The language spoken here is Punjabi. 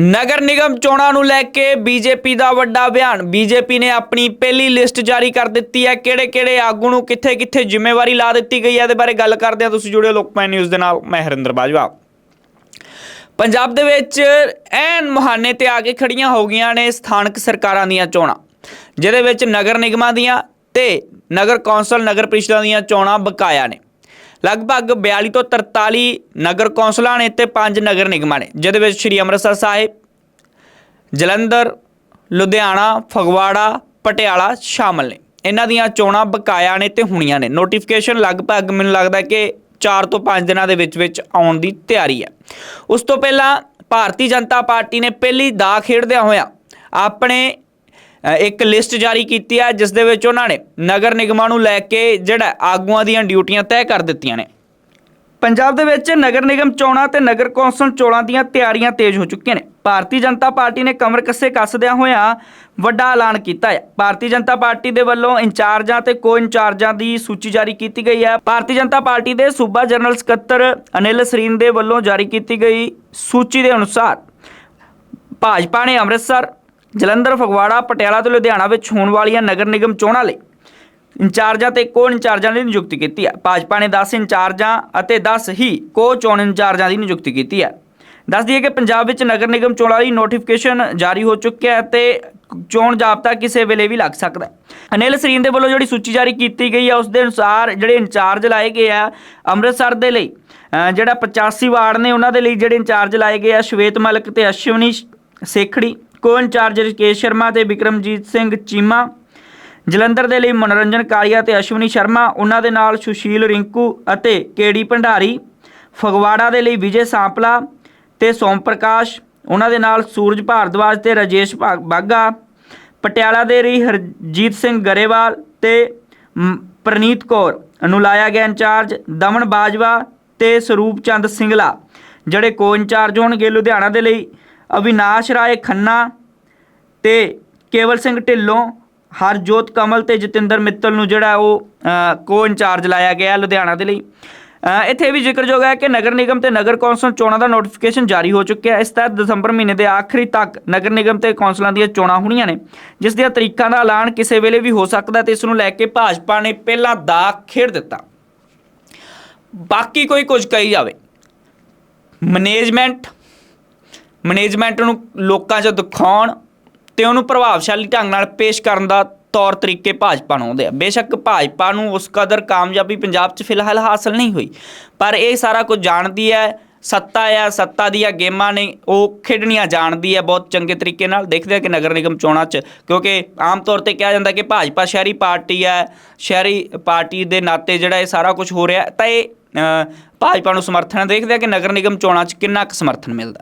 ਨਗਰ ਨਿਗਮ ਚੋਣਾਂ ਨੂੰ ਲੈ ਕੇ ਬੀਜੇਪੀ ਦਾ ਵੱਡਾ ਬਿਆਨ। ਬੀਜੇਪੀ ਨੇ ਆਪਣੀ ਪਹਿਲੀ ਲਿਸਟ ਜਾਰੀ ਕਰ ਦਿੱਤੀ ਹੈ। ਕਿਹੜੇ-ਕਿਹੜੇ ਆਗੂ ਨੂੰ ਕਿੱਥੇ-ਕਿੱਥੇ ਜ਼ਿੰਮੇਵਾਰੀ ਲਾ ਦਿੱਤੀ ਗਈ ਹੈ ਇਹਦੇ ਬਾਰੇ ਗੱਲ ਕਰਦੇ ਹਾਂ। ਤੁਸੀਂ ਜੁੜਿਓ ਲੋਕਮੈ ਨਿਊਜ਼ ਦੇ ਨਾਲ। ਮੈਂ ਹਰਿੰਦਰ ਬਾਜਵਾ। ਪੰਜਾਬ ਦੇ ਵਿੱਚ ਐਨ ਮੁਹਾਨੇ ਤੇ ਆ ਕੇ ਖੜੀਆਂ ਹੋ ਗਈਆਂ ਨੇ ਸਥਾਨਕ ਸਰਕਾਰਾਂ ਦੀਆਂ ਚੋਣਾਂ, ਜਿਹਦੇ ਵਿੱਚ ਨਗਰ ਨਿਗਮਾਂ ਦੀਆਂ ਤੇ ਨਗਰ ਕੌਂਸਲ, ਨਗਰ ਪ੍ਰੀਸ਼ਦਾਂ ਦੀਆਂ ਚੋਣਾਂ ਬਕਾਇਆ ਨੇ। ਲਗਭਗ 42 ਤੋਂ 43 ਨਗਰ ਕੌਂਸਲਾਂ ਨੇ ਤੇ 5 ਨਗਰ ਨਿਗਮਾਂ ਨੇ, ਜਿਹਦੇ ਵਿੱਚ ਸ਼੍ਰੀ ਅੰਮ੍ਰਿਤਸਰ ਸਾਹਿਬ, ਜਲੰਧਰ, ਲੁਧਿਆਣਾ, ਫਗਵਾੜਾ, ਪਟਿਆਲਾ ਸ਼ਾਮਲ ਨੇ। ਇਹਨਾਂ ਦੀਆਂ ਚੋਣਾਂ ਬਕਾਇਆ ਨੇ ਤੇ ਹੋਣੀਆਂ ਨੇ। ਨੋਟੀਫਿਕੇਸ਼ਨ ਲਗਭਗ ਮੈਨੂੰ ਲੱਗਦਾ ਕਿ 4 ਤੋਂ 5 ਦਿਨਾਂ ਦੇ ਵਿੱਚ ਵਿੱਚ ਆਉਣ ਦੀ ਤਿਆਰੀ ਹੈ। ਉਸ ਤੋਂ ਪਹਿਲਾਂ ਭਾਰਤੀ ਜਨਤਾ ਪਾਰਟੀ ਨੇ ਪਹਿਲੀ ਦਾ ਖੇਡਦਿਆਂ ਹੋਇਆਂ ਆਪਣੇ ਇੱਕ ਲਿਸਟ ਜਾਰੀ ਕੀਤੀ ਹੈ, ਜਿਸ ਦੇ ਵਿੱਚ ਉਹਨਾਂ ਨੇ ਨਗਰ ਨਿਗਮਾਂ ਨੂੰ ਲੈ ਕੇ ਜਿਹੜਾ ਆਗੂਆਂ ਦੀਆਂ ਡਿਊਟੀਆਂ ਤੈਅ ਕਰ ਦਿੱਤੀਆਂ ਨੇ। ਪੰਜਾਬ ਦੇ ਵਿੱਚ ਨਗਰ ਨਿਗਮ ਚੋਣਾਂ ਤੇ ਨਗਰ ਕੌਂਸਲ ਚੋਣਾਂ ਦੀਆਂ ਤਿਆਰੀਆਂ ਤੇਜ਼ ਹੋ ਚੁੱਕੀਆਂ ਨੇ। ਭਾਰਤੀ ਜਨਤਾ ਪਾਰਟੀ ਨੇ ਕਮਰ ਕੱਸੇ ਕੱਸਦਿਆਂ ਹੋਇਆਂ ਵੱਡਾ ਐਲਾਨ ਕੀਤਾ ਹੈ। ਭਾਰਤੀ ਜਨਤਾ ਪਾਰਟੀ ਦੇ ਵੱਲੋਂ ਇੰਚਾਰਜਾਂ ਤੇ ਕੋ ਇੰਚਾਰਜਾਂ ਦੀ ਸੂਚੀ ਜਾਰੀ ਕੀਤੀ ਗਈ ਹੈ। ਭਾਰਤੀ ਜਨਤਾ ਪਾਰਟੀ ਦੇ ਸੂਬਾ ਜਨਰਲ ਸਕੱਤਰ ਅਨਿਲ ਸਰੀਨ ਦੇ ਵੱਲੋਂ ਜਾਰੀ ਕੀਤੀ ਗਈ ਸੂਚੀ ਦੇ ਅਨੁਸਾਰ ਭਾਜਪਾ ਨੇ ਅੰਮ੍ਰਿਤਸਰ ਜਲੰਧਰ, ਫਗਵਾੜਾ, ਪਟਿਆਲਾ ਤੇ ਲੁਧਿਆਣਾ ਵਿੱਚ ਹੋਣ ਵਾਲੀਆਂ ਨਗਰ ਨਿਗਮ ਚੋਣਾਂ ਲਈ ਇੰਚਾਰਜਾਂ ਤੇ ਕੋ ਇੰਚਾਰਜਾਂ ਦੀ ਨਿਯੁਕਤੀ ਕੀਤੀ ਹੈ। ਭਾਜਪਾ ਨੇ 10 ਇੰਚਾਰਜਾਂ ਅਤੇ 10 ਹੀ ਕੋ ਚੋਣ ਇੰਚਾਰਜਾਂ ਦੀ ਨਿਯੁਕਤੀ ਕੀਤੀ ਹੈ। ਦੱਸ ਦਈਏ ਕਿ ਪੰਜਾਬ ਵਿੱਚ ਨਗਰ ਨਿਗਮ ਚੋਣਾਂ ਲਈ ਨੋਟੀਫਿਕੇਸ਼ਨ ਜਾਰੀ ਹੋ ਚੁੱਕਿਆ ਹੈ ਤੇ ਚੋਣ ਜਾਬਤਾ ਕਿਸੇ ਵੇਲੇ ਵੀ ਲੱਗ ਸਕਦਾ ਹੈ। ਅਨਿਲ ਸਰੀਨ ਦੇ ਵੱਲੋਂ ਜਿਹੜੀ ਸੂਚੀ ਜਾਰੀ ਕੀਤੀ ਗਈ ਹੈ, ਉਸ ਦੇ ਅਨੁਸਾਰ ਜਿਹੜੇ ਇੰਚਾਰਜ ਲਾਏ ਗਏ ਆ ਅੰਮ੍ਰਿਤਸਰ ਦੇ ਲਈ ਜਿਹੜਾ 85 ਵਾਰਡ ਨੇ ਉਹਨਾਂ ਦੇ ਲਈ ਜਿਹੜੇ ਇੰਚਾਰਜ ਲਾਏ ਗਏ ਆ, ਸ਼ਵੇਤ ਮਲਕ ਤੇ ਅਸ਼ਵਨੀ ਸੇਖੜੀ ਕੋ ਇੰਚਾਰਜ ਰਕੇਸ਼ ਸ਼ਰਮਾ ਤੇ ਵਿਕਰਮਜੀਤ ਸਿੰਘ ਚੀਮਾ। ਜਲੰਧਰ ਦੇ ਲਈ ਮਨੋਰੰਜਨ ਕਾਲੀਆ ਤੇ ਅਸ਼ਵਨੀ ਸ਼ਰਮਾ ਉਹਨਾਂ ਦੇ ਨਾਲ ਸੁਸ਼ੀਲ ਰਿੰਕੂ ਅਤੇ ਕੇਡੀ ਭੰਡਾਰੀ। ਫਗਵਾੜਾ ਦੇ ਲਈ ਵਿਜੇ ਸਾਂਪਲਾ ਤੇ ਸੋਮ ਪ੍ਰਕਾਸ਼ ਉਹਨਾਂ ਦੇ ਨਾਲ ਸੂਰਜ ਭਾਰਦਵਾਜ ਤੇ ਰਾਜੇਸ਼ ਭਾ- ਬਾਗਾ ਪਟਿਆਲਾ ਦੇ ਲਈ ਹਰਜੀਤ ਸਿੰਘ ਗਰੇਵਾਲ ਤੇ ਮ, ਪ੍ਰਨੀਤ ਕੌਰ। ਨੂੰ ਲਾਇਆ ਗਿਆ ਇੰਚਾਰਜ ਦਮਨ ਬਾਜਵਾ ਤੇ ਸਰੂਪ ਚੰਦ ਸਿੰਗਲਾ ਜਿਹੜੇ ਕੋ ਇੰਚਾਰਜ ਹੋਣਗੇ ਲੁਧਿਆਣਾ ਦੇ ਲਈ। ਅਵਿਨਾਸ਼ ਰਾਏ ਖੰਨਾ ਤੇ ਕੇਵਲ ਸਿੰਘ ਢਿੱਲੋਂ, ਹਰਜੋਤ ਕਮਲ ਤੇ ਜਤਿੰਦਰ ਮਿੱਤਲ ਨੂੰ ਜਿਹੜਾ ਉਹ ਕੋ ਇੰਚਾਰਜ ਲਾਇਆ ਗਿਆ ਲੁਧਿਆਣਾ ਦੇ ਲਈ। ਇੱਥੇ ਵੀ ਜ਼ਿਕਰਯੋਗ ਹੈ ਕਿ ਨਗਰ ਨਿਗਮ ਤੇ ਨਗਰ ਕੌਂਸਲ ਚੋਣਾਂ ਦਾ ਨੋਟੀਫਿਕੇਸ਼ਨ ਜਾਰੀ ਹੋ ਚੁੱਕਿਆ ਹੈ। ਇਸ ਤਹਿਤ ਦਸੰਬਰ ਮਹੀਨੇ ਦੇ ਆਖਰੀ ਤੱਕ ਨਗਰ ਨਿਗਮ ਤੇ ਕੌਂਸਲਾਂ ਦੀਆਂ ਚੋਣਾਂ ਹੋਣੀਆਂ ਨੇ, ਜਿਸ ਦੀਆਂ ਤਰੀਕਾਂ ਦਾ ਐਲਾਨ ਕਿਸੇ ਵੇਲੇ ਵੀ ਹੋ ਸਕਦਾ ਤੇ ਇਸ ਨੂੰ ਲੈ ਕੇ ਭਾਜਪਾ ਨੇ ਪਹਿਲਾਂ ਦਾ ਖੇਡ ਦਿੱਤਾ। ਬਾਕੀ ਕੋਈ ਕੁਝ ਕਹੀ ਜਾਵੇ। ਮੈਨੇਜਮੈਂਟ ਮੈਨੇਜਮੈਂਟ ਨੂੰ ਲੋਕਾਂ 'ਚ ਦਿਖਾਉਣ ਤੇ ਉਹਨੂੰ ਪ੍ਰਭਾਵਸ਼ਾਲੀ ਢੰਗ ਨਾਲ ਪੇਸ਼ ਕਰਨ ਦਾ ਤੌਰ ਤਰੀਕੇ ਭਾਜਪਾ ਨੂੰ ਆਉਂਦੇ ਆ। ਬੇਸ਼ੱਕ ਭਾਜਪਾ ਨੂੰ ਉਸ ਕਦਰ ਕਾਮਯਾਬੀ ਪੰਜਾਬ 'ਚ ਫਿਲਹਾਲ ਹਾਸਲ ਨਹੀਂ ਹੋਈ। ਪਰ ਇਹ ਸਾਰਾ ਕੁਝ ਜਾਣਦੀ ਹੈ, ਸੱਤਾ ਆ, ਸੱਤਾ ਦੀਆਂ ਗੇਮਾਂ ਨੇ, ਉਹ ਖੇਡਣੀਆਂ ਜਾਣਦੀ ਹੈ ਬਹੁਤ ਚੰਗੇ ਤਰੀਕੇ ਨਾਲ। ਦੇਖਦੇ ਆ ਕਿ ਨਗਰ ਨਿਗਮ ਚੋਣਾਂ 'ਚ, ਕਿਉਂਕਿ ਆਮ ਤੌਰ ਤੇ ਕਿਹਾ ਜਾਂਦਾ ਕਿ ਭਾਜਪਾ ਸ਼ਹਿਰੀ ਪਾਰਟੀ ਹੈ, ਸ਼ਹਿਰੀ ਪਾਰਟੀ ਦੇ ਨਾਤੇ ਜਿਹੜਾ ਇਹ ਸਾਰਾ ਕੁਝ ਹੋ ਰਿਹਾ ਤਾਂ ਇਹ ਭਾਜਪਾ ਨੂੰ ਸਮਰਥਨ ਹੈ। ਦੇਖਦੇ ਆ ਕਿ ਨਗਰ ਨਿਗਮ ਚੋਣਾਂ 'ਚ ਕਿੰਨਾ ਕੁ ਸਮਰਥਨ ਮਿਲਦਾ।